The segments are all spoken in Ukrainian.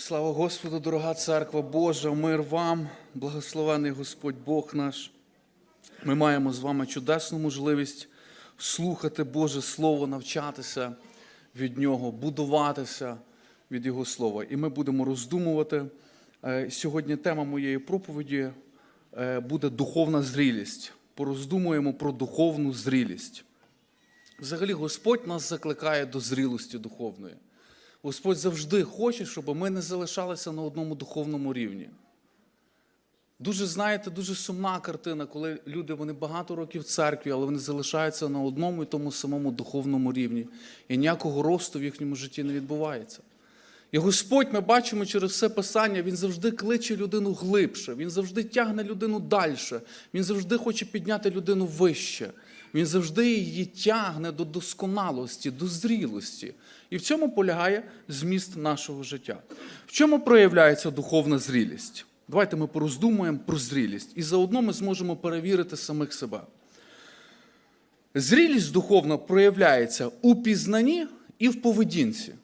Слава Господу, дорога церква Божа, мир вам, благословений Господь Бог наш. Ми маємо з вами чудесну можливість слухати Боже Слово, навчатися від Нього, будуватися від Його Слова. І ми будемо роздумувати. Е, Сьогодні тема моєї проповіді е, буде духовна зрілість. Пороздумуємо про духовну зрілість. Взагалі, Господь нас закликає до зрілості духовної. Господь завжди хоче, щоб ми не залишалися на одному духовному рівні. Дуже, знаєте, дуже сумна картина, коли люди вони багато років в церкві, але вони залишаються на одному і тому самому духовному рівні. І ніякого росту в їхньому житті не відбувається. І Господь, ми бачимо через все писання, Він завжди кличе людину глибше, Він завжди тягне людину далі, Він завжди хоче підняти людину вище. Він завжди її тягне до досконалості, до зрілості. І в цьому полягає зміст нашого життя. В чому проявляється духовна зрілість? Давайте ми пороздумуємо про зрілість. І заодно ми зможемо перевірити самих себе. Зрілість духовна проявляється у пізнанні і в поведінці.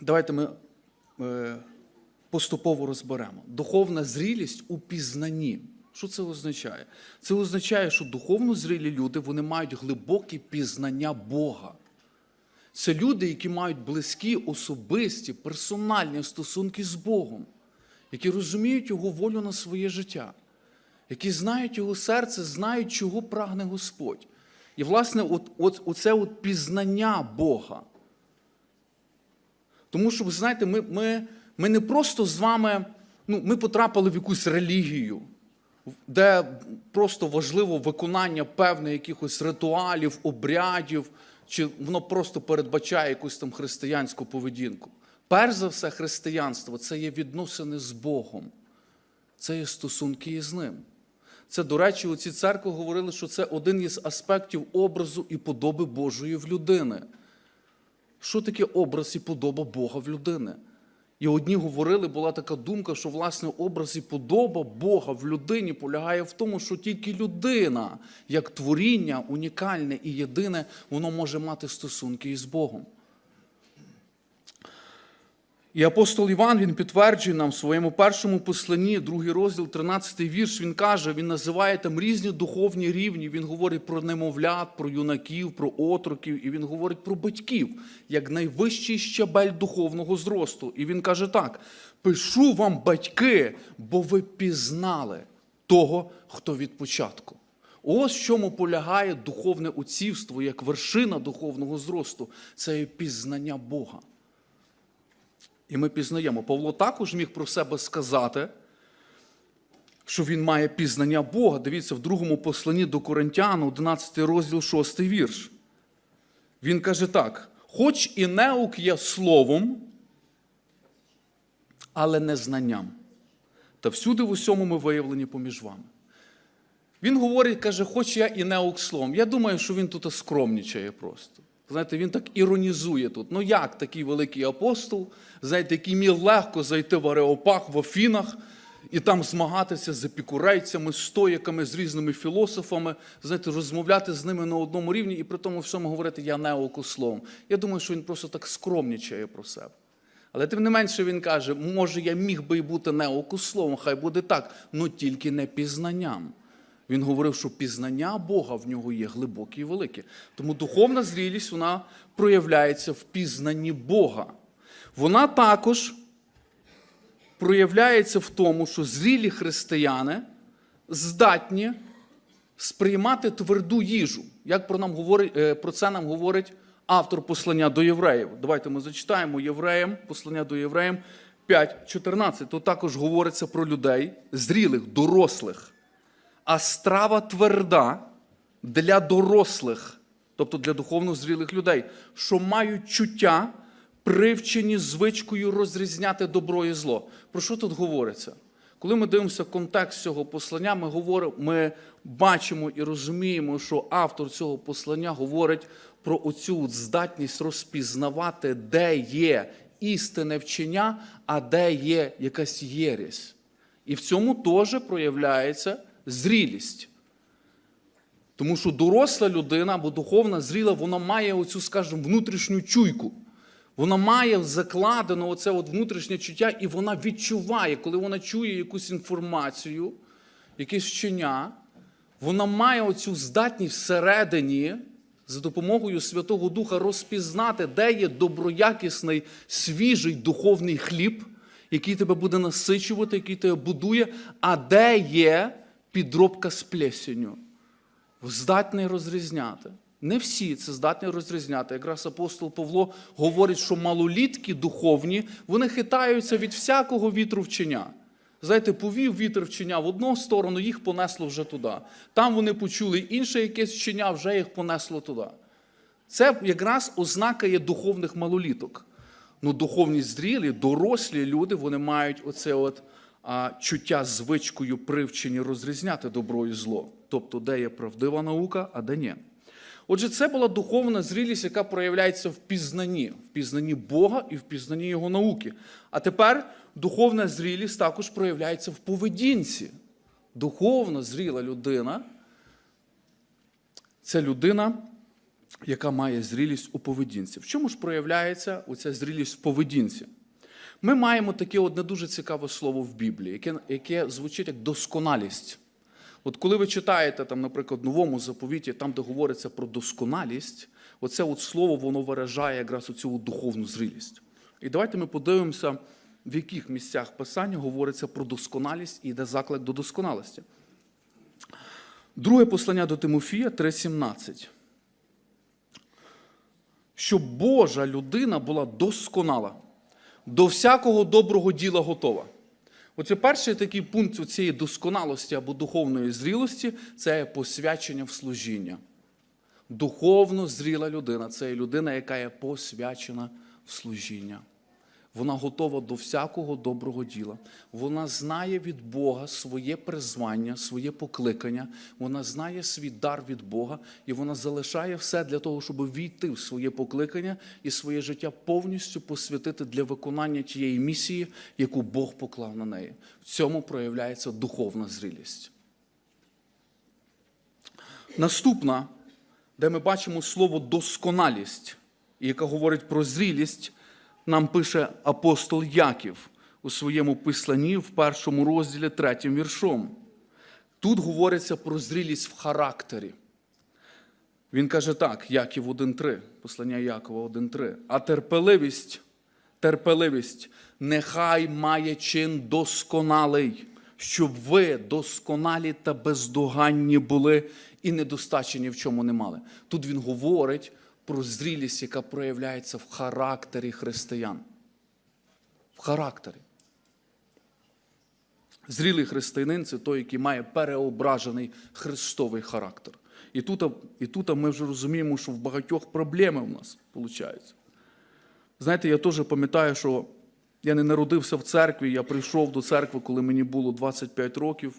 Давайте ми е, поступово розберемо. Духовна зрілість у пізнанні. Що це означає? Це означає, що духовно зрілі люди вони мають глибоке пізнання Бога. Це люди, які мають близькі, особисті, персональні стосунки з Богом, які розуміють Його волю на своє життя, які знають Його серце, знають, чого прагне Господь. І, власне, от, от, оце от пізнання Бога. Тому що, ви знаєте, ми, ми, ми не просто з вами ну, ми потрапили в якусь релігію, де просто важливо виконання певних якихось ритуалів, обрядів, чи воно просто передбачає якусь там християнську поведінку. Перш за все, християнство це є відносини з Богом, це є стосунки із Ним. Це, до речі, у цій церкві говорили, що це один із аспектів образу і подоби Божої в людини. Що таке образ і подоба Бога в людини? І одні говорили, була така думка, що власне образ і подоба Бога в людині полягає в тому, що тільки людина, як творіння, унікальне і єдине, воно може мати стосунки із Богом. І апостол Іван він підтверджує нам в своєму першому посланні, другий розділ, 13 вірш, він каже, він називає там різні духовні рівні. Він говорить про немовлят, про юнаків, про отроків, і він говорить про батьків, як найвищий щабель духовного зросту. І він каже так: пишу вам, батьки, бо ви пізнали того, хто від початку. Ось в чому полягає духовне отцівство, як вершина духовного зросту це пізнання Бога. І ми пізнаємо. Павло також міг про себе сказати, що він має пізнання Бога. Дивіться, в другому посланні до Коринтян, 11 розділ, 6 вірш. Він каже так: хоч і неук є словом, але не знанням. Та всюди в усьому ми виявлені поміж вами. Він говорить, каже, хоч я і неук словом. Я думаю, що він тут скромнічає просто. Знаєте, він так іронізує тут. Ну як такий великий апостол, знаєте, який міг легко зайти в Ареопах в Афінах і там змагатися з епікурейцями, стоїками, з різними філософами, знаєте, розмовляти з ними на одному рівні і при тому всьому говорити я неокословом. Я думаю, що він просто так скромнічає про себе. Але тим не менше він каже, може, я міг би бути неокословом, хай буде так, але тільки не пізнанням. Він говорив, що пізнання Бога в нього є глибоке і велике. Тому духовна зрілість вона проявляється в пізнанні Бога. Вона також проявляється в тому, що зрілі християни здатні сприймати тверду їжу. Як про, нам говорить, е, про це нам говорить автор послання до євреїв? Давайте ми зачитаємо євреям, послання до євреям 5.14. Тут також говориться про людей, зрілих, дорослих а страва тверда для дорослих, тобто для духовно зрілих людей, що мають чуття, привчені звичкою розрізняти добро і зло. Про що тут говориться? Коли ми дивимося контекст цього послання, ми говоримо, ми бачимо і розуміємо, що автор цього послання говорить про оцю здатність розпізнавати, де є істинне вчення, а де є якась єресь. І в цьому теж проявляється зрілість. Тому що доросла людина або духовна зріла, вона має оцю, скажімо, внутрішню чуйку. Вона має закладено оце от внутрішнє чуття, і вона відчуває, коли вона чує якусь інформацію, якесь вчення, вона має оцю здатність всередині за допомогою Святого Духа розпізнати, де є доброякісний, свіжий духовний хліб, який тебе буде насичувати, який тебе будує, а де є підробка з плесенью. Здатний розрізняти. Не всі це здатні розрізняти. Якраз апостол Павло говорить, що малолітки духовні, вони хитаються від всякого вітру вчення. Знаєте, повів вітер вчення в одну сторону, їх понесло вже туди. Там вони почули інше якесь вчення, вже їх понесло туди. Це якраз ознака є духовних малоліток. Ну, духовні зрілі, дорослі люди, вони мають оце от а, чуття звичкою привчені розрізняти добро і зло. Тобто, де є правдива наука, а де ні. Отже, це була духовна зрілість, яка проявляється в пізнанні, в пізнанні Бога і в пізнанні Його науки. А тепер духовна зрілість також проявляється в поведінці. Духовно зріла людина це людина, яка має зрілість у поведінці. В чому ж проявляється оця зрілість в поведінці? Ми маємо таке одне дуже цікаве слово в Біблії, яке, яке звучить як досконалість. От коли ви читаєте, там, наприклад, новому заповіті, там, де говориться про досконалість, оце от слово воно виражає якраз оцю духовну зрілість. І давайте ми подивимося, в яких місцях Писання говориться про досконалість і йде заклик до досконалості. Друге послання до Тимофія 3,17. Щоб Божа людина була досконала, до всякого доброго діла готова. Оце перший такий пункт цієї досконалості або духовної зрілості це посвячення в служіння. Духовно зріла людина це людина, яка є посвячена в служіння. Вона готова до всякого доброго діла. Вона знає від Бога своє призвання, своє покликання. Вона знає свій дар від Бога, і вона залишає все для того, щоб війти в своє покликання і своє життя повністю посвятити для виконання тієї місії, яку Бог поклав на неї. В цьому проявляється духовна зрілість. Наступна, де ми бачимо слово досконалість, яка говорить про зрілість нам пише апостол Яків у своєму писанні в першому розділі третім віршом. Тут говориться про зрілість в характері. Він каже так, Яків 1.3, послання Якова 1.3. А терпеливість, терпеливість, нехай має чин досконалий, щоб ви досконалі та бездоганні були і недостачі ні в чому не мали. Тут він говорить про зрілість, яка проявляється в характері християн. В характері. Зрілий християнин це той, який має переображений христовий характер. І тут, і тут ми вже розуміємо, що в багатьох проблеми в нас виходить. Знаєте, я теж пам'ятаю, що я не народився в церкві, я прийшов до церкви, коли мені було 25 років.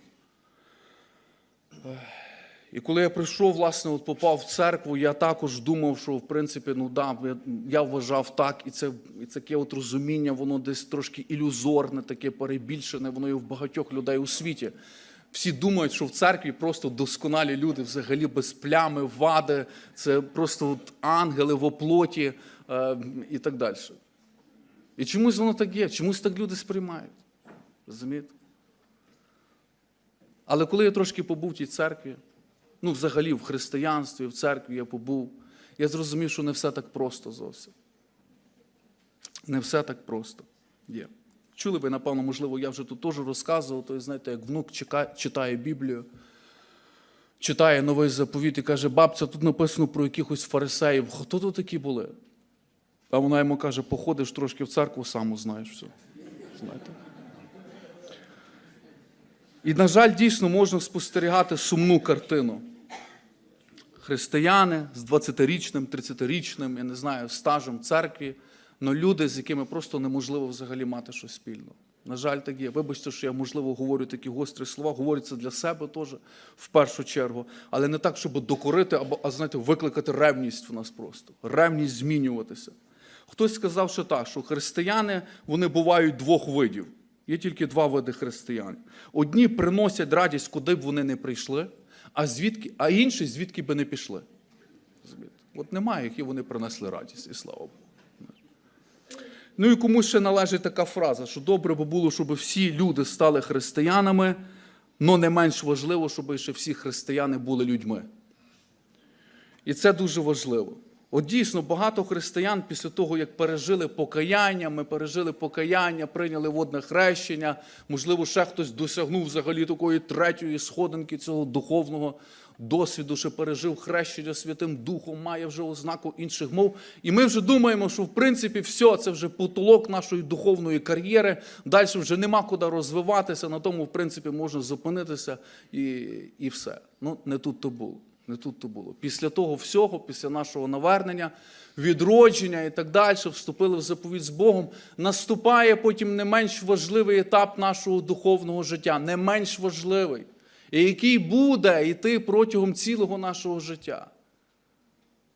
І коли я прийшов, власне, от попав в церкву, я також думав, що в принципі, ну да, я, я вважав так, і це і таке от розуміння, воно десь трошки ілюзорне, таке перебільшене, воно є в багатьох людей у світі. Всі думають, що в церкві просто досконалі люди, взагалі без плями, вади, це просто от ангели в оплоті е, і так далі. І чомусь воно так є, чомусь так люди сприймають. Розумієте? Але коли я трошки побув в тій церкві, ну, взагалі в християнстві, в церкві я побув, я зрозумів, що не все так просто зовсім. Не все так просто є. Чули ви, напевно, можливо, я вже тут теж розказував, то, знаєте, як внук читає Біблію, читає новий заповіт і каже, бабця, тут написано про якихось фарисеїв. Хто тут такі були? А вона йому каже, походиш трошки в церкву, сам узнаєш все. Знаєте? І, на жаль, дійсно можна спостерігати сумну картину. Християни з 20-річним, 30-річним, я не знаю, стажем церкві, але люди, з якими просто неможливо взагалі мати щось спільне. На жаль, так є. Вибачте, що я, можливо, говорю такі гострі слова, говорю це для себе теж в першу чергу, але не так, щоб докорити, або, а знаєте, викликати ревність в нас просто. Ревність змінюватися. Хтось сказав, що так, що християни вони бувають двох видів. Є тільки два види християн. Одні приносять радість, куди б вони не прийшли, а звідки, а інші звідки би не пішли. От немає, які вони принесли радість, і слава Богу. Ну і комусь ще належить така фраза, що добре би було, щоб всі люди стали християнами, але не менш важливо, щоб ще всі християни були людьми. І це дуже важливо. От дійсно багато християн після того, як пережили покаяння, ми пережили покаяння, прийняли водне хрещення, можливо, ще хтось досягнув взагалі такої третьої сходинки цього духовного досвіду, що пережив хрещення Святим Духом, має вже ознаку інших мов. І ми вже думаємо, що в принципі все, це вже потолок нашої духовної кар'єри. Далі вже нема куди розвиватися, на тому, в принципі, можна зупинитися і, і все. Ну, не тут то було. Не тут то було. Після того всього, після нашого навернення, відродження і так далі, вступили в заповідь з Богом. Наступає потім не менш важливий етап нашого духовного життя, не менш важливий, і який буде йти протягом цілого нашого життя,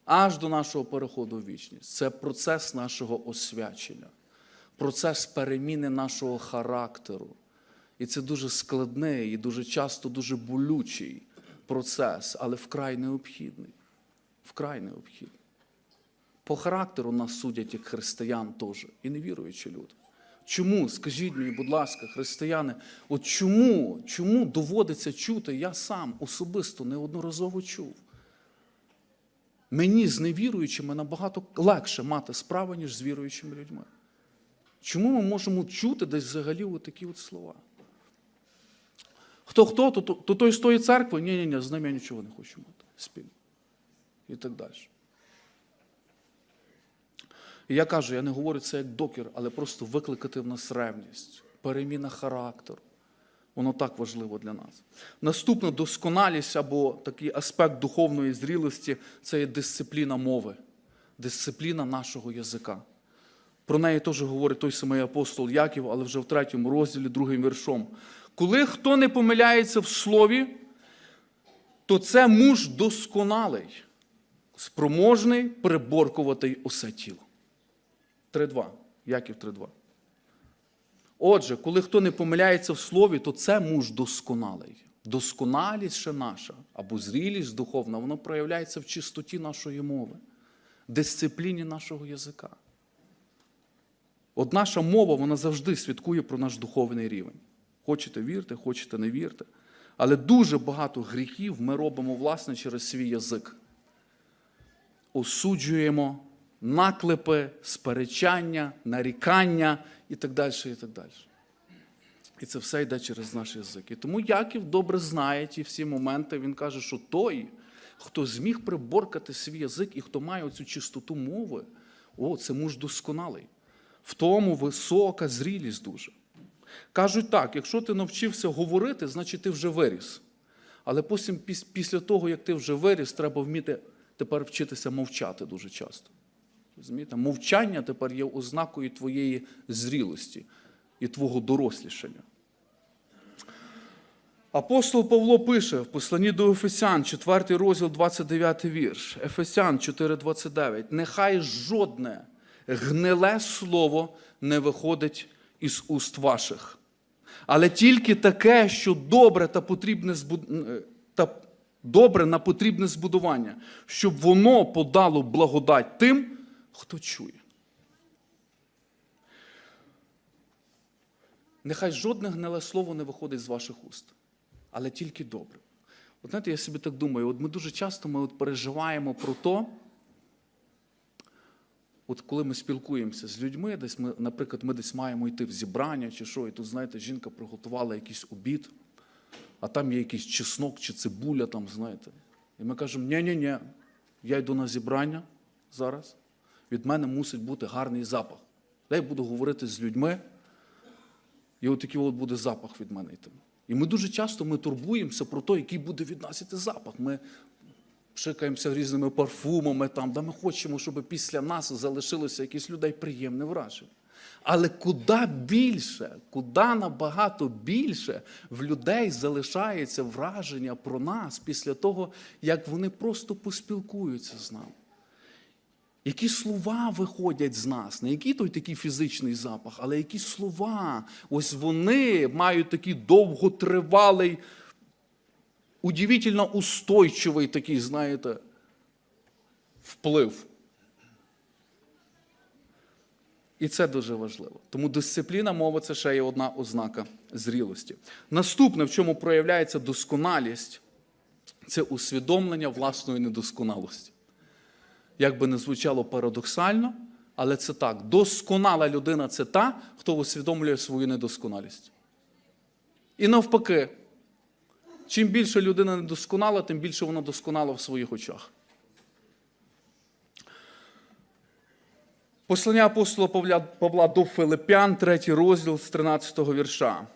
аж до нашого переходу в вічність. Це процес нашого освячення, процес переміни нашого характеру. І це дуже складний і дуже часто дуже болючий процес, але вкрай необхідний. Вкрай необхідний. По характеру нас судять як християн теж, і невіруючі люди. Чому, скажіть мені, будь ласка, християни, от чому, чому доводиться чути, я сам особисто неодноразово чув. Мені з невіруючими набагато легше мати справу, ніж з віруючими людьми. Чому ми можемо чути десь взагалі такі от слова? Хто хто, то, то, то той з тої церкви, ні, ні, ні, з ним я нічого не хочу мати спільно. І так далі. І я кажу, я не говорю це як докір, але просто викликати в нас ревність, переміна характеру. Воно так важливо для нас. Наступна досконалість або такий аспект духовної зрілості це є дисципліна мови, дисципліна нашого язика. Про неї теж говорить той самий апостол Яків, але вже в третьому розділі, другим віршом. Коли хто не помиляється в слові, то це муж досконалий, спроможний приборкувати усе тіло. 3.2. Яків 3.2. Отже, коли хто не помиляється в слові, то це муж досконалий. Досконалість ще наша, або зрілість духовна, воно проявляється в чистоті нашої мови, дисципліні нашого язика. От наша мова, вона завжди свідкує про наш духовний рівень. Хочете вірте, хочете не вірте. Але дуже багато гріхів ми робимо, власне, через свій язик. Осуджуємо наклепи, сперечання, нарікання і так далі. І так далі. І це все йде через наш язик. І тому Яків добре знає ті всі моменти. Він каже, що той, хто зміг приборкати свій язик і хто має оцю чистоту мови, о, це муж досконалий. В тому висока зрілість дуже. Кажуть так, якщо ти навчився говорити, значить ти вже виріс. Але потім, після того, як ти вже виріс, треба вміти тепер вчитися мовчати дуже часто. Розумієте? Мовчання тепер є ознакою твоєї зрілості і твого дорослішання. Апостол Павло пише в посланні до Ефесян, 4 розділ, 29 вірш. Ефесян 4,29. Нехай жодне гниле слово не виходить із уст ваших, але тільки таке, що добре та потрібне та добре на потрібне збудування, щоб воно подало благодать тим, хто чує. Нехай жодне гниле слово не виходить з ваших уст, але тільки добре. От знаєте, я собі так думаю, от ми дуже часто ми от переживаємо про то, от коли ми спілкуємося з людьми, десь ми, наприклад, ми десь маємо йти в зібрання чи що, і тут, знаєте, жінка приготувала якийсь обід, а там є якийсь чеснок чи цибуля, там, знаєте. І ми кажемо, ні-ні-ні, я йду на зібрання зараз, від мене мусить бути гарний запах. Я буду говорити з людьми, і от такий от буде запах від мене йти. І ми дуже часто ми турбуємося про те, який буде від нас іти запах. Ми пшикаємося різними парфумами, там, де ми хочемо, щоб після нас залишилося якісь людей приємне враження. Але куди більше, куди набагато більше в людей залишається враження про нас після того, як вони просто поспілкуються з нами. Які слова виходять з нас, не який той такий фізичний запах, але які слова, ось вони мають такий довготривалий, удивительно устойчивий такий, знаєте, вплив. І це дуже важливо. Тому дисципліна мови це ще є одна ознака зрілості. Наступне, в чому проявляється досконалість, це усвідомлення власної недосконалості. Як би не звучало парадоксально, але це так. Досконала людина це та, хто усвідомлює свою недосконалість. І навпаки, чим більше людина недосконала, тим більше вона досконала в своїх очах. Послання апостола Павла, до Филиппян, третій розділ з 13 вірша.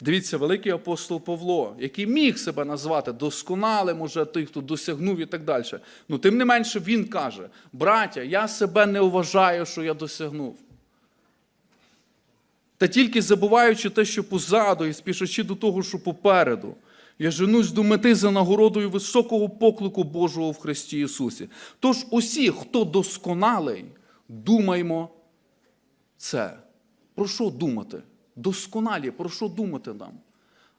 Дивіться, великий апостол Павло, який міг себе назвати досконалим, уже той, хто досягнув і так далі. Ну, тим не менше, він каже: браття, я себе не вважаю, що я досягнув. Та тільки забуваючи те, що позаду, і спішачи до того, що попереду, я женусь до мети за нагородою високого поклику Божого в Христі Ісусі. Тож усі, хто досконалий, думаймо це. Про що думати? Досконалі, про що думати нам?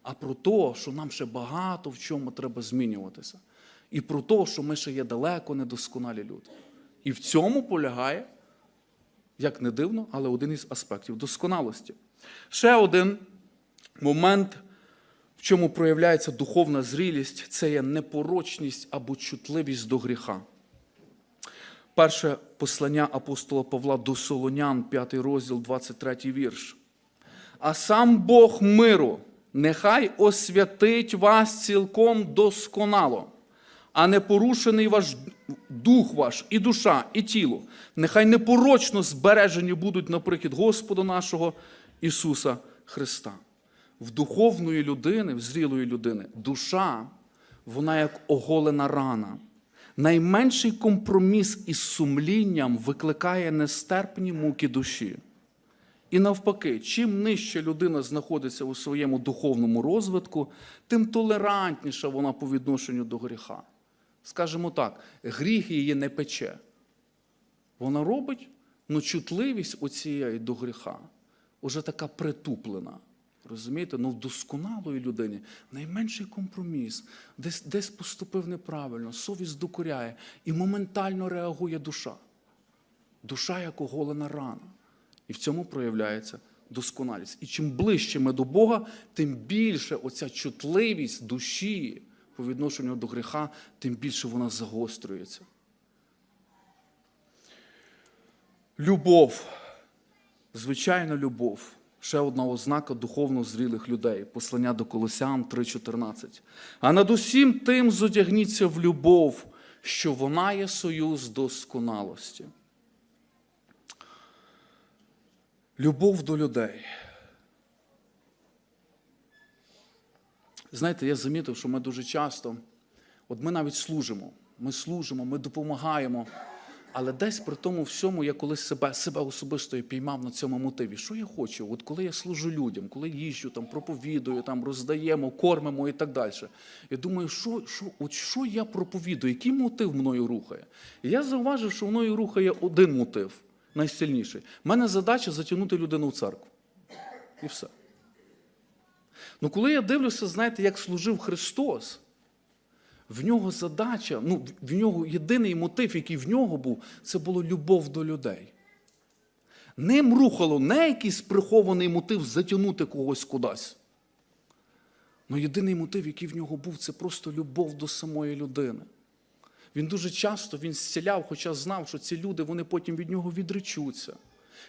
А про те, що нам ще багато в чому треба змінюватися. І про те, що ми ще є далеко недосконалі люди. І в цьому полягає, як не дивно, але один із аспектів досконалості. Ще один момент, в чому проявляється духовна зрілість, це є непорочність або чутливість до гріха. Перше послання апостола Павла до Солонян, 5 розділ, 23 вірш. А сам Бог миру нехай освятить вас цілком досконало, а непорушений ваш дух ваш, і душа, і тіло, нехай непорочно збережені будуть наприклад Господа нашого Ісуса Христа. В духовної людини, в зрілої людини, душа, вона як оголена рана. Найменший компроміс із сумлінням викликає нестерпні муки душі. І навпаки, чим нижче людина знаходиться у своєму духовному розвитку, тим толерантніша вона по відношенню до гріха. Скажімо так, гріх її не пече. Вона робить, але чутливість оцієї до гріха уже така притуплена. Розумієте? Ну, в досконалої людині найменший компроміс, десь, десь поступив неправильно, совість докоряє і моментально реагує душа. Душа як оголена рана. І в цьому проявляється досконалість. І чим ближче ми до Бога, тим більше оця чутливість душі по відношенню до гріха, тим більше вона загострюється. Любов, звичайна любов. Ще одна ознака духовно зрілих людей. Послання до Колосян 3:14. А над усім тим зодягніться в любов, що вона є союз досконалості. Любов до людей. Знаєте, я замітив, що ми дуже часто, от ми навіть служимо, ми служимо, ми допомагаємо, але десь при тому всьому я колись себе, себе особисто і піймав на цьому мотиві. Що я хочу? От коли я служу людям, коли їжджу, там, проповідую, там, роздаємо, кормимо і так далі. Я думаю, що, що, от що я проповідую, який мотив мною рухає? І я зауважив, що мною рухає один мотив найсильніший. У мене задача затягнути людину в церкву. І все. Ну, коли я дивлюся, знаєте, як служив Христос, в нього задача, ну, в нього єдиний мотив, який в нього був, це було любов до людей. Ним рухало не якийсь прихований мотив затягнути когось кудись. Ну, єдиний мотив, який в нього був, це просто любов до самої людини. Він дуже часто він зціляв, хоча знав, що ці люди вони потім від нього відречуться.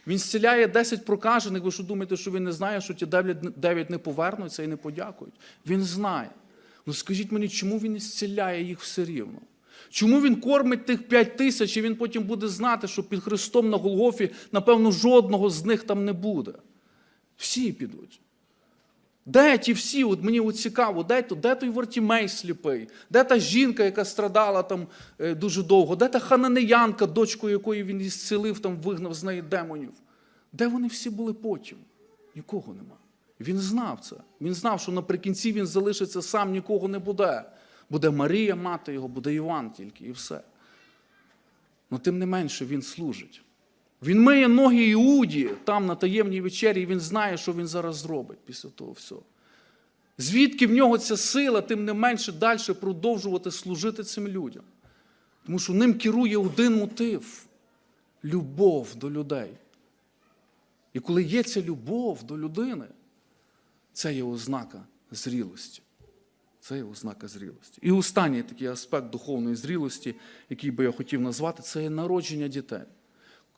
Він зціляє 10 прокажених, ви що думаєте, що він не знає, що ті 9 не повернуться і не подякують? Він знає. Ну скажіть мені, чому він не їх все рівно? Чому він кормить тих 5 тисяч, і він потім буде знати, що під Христом на Голгофі, напевно, жодного з них там не буде? Всі підуть. Де ті всі? От мені от цікаво, де, то, де той Вартімей сліпий, де та жінка, яка страдала там е, дуже довго, де та хананеянка, дочку якої він ісцелив, там вигнав з неї демонів? Де вони всі були потім? Нікого нема. Він знав це. Він знав, що наприкінці він залишиться сам, нікого не буде. Буде Марія, мати його, буде Іван тільки, і все. Ну, тим не менше, він служить. Він миє ноги Іуді там на таємній вечері, і він знає, що він зараз зробить після того всього. Звідки в нього ця сила, тим не менше далі продовжувати служити цим людям. Тому що ним керує один мотив любов до людей. І коли є ця любов до людини, це є ознака зрілості. Це є ознака зрілості. І останній такий аспект духовної зрілості, який би я хотів назвати, це є народження дітей.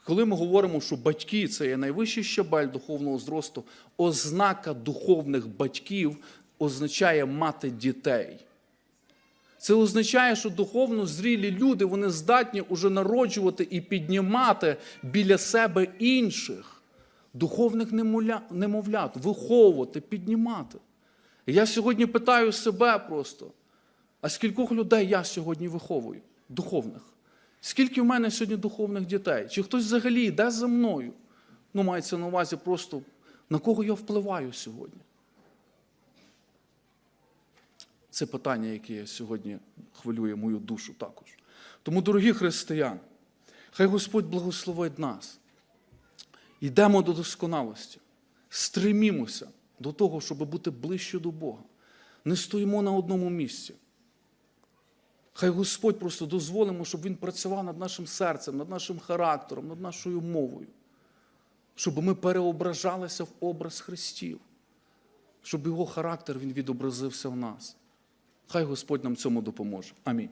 Коли ми говоримо, що батьки це є найвищий щабель духовного зросту, ознака духовних батьків означає мати дітей. Це означає, що духовно зрілі люди вони здатні уже народжувати і піднімати біля себе інших духовних немовлят, виховувати, піднімати. Я сьогодні питаю себе просто: а скількох людей я сьогодні виховую? Духовних? Скільки в мене сьогодні духовних дітей? Чи хтось взагалі йде за мною? Ну, мається на увазі просто на кого я впливаю сьогодні? Це питання, яке сьогодні хвилює мою душу також. Тому, дорогі християни, хай Господь благословить нас. Йдемо до досконалості, стремімося до того, щоб бути ближче до Бога. Не стоїмо на одному місці. Хай Господь просто дозволимо, щоб Він працював над нашим серцем, над нашим характером, над нашою мовою, щоб ми переображалися в образ Христів, щоб його характер він відобразився в нас. Хай Господь нам цьому допоможе. Амінь.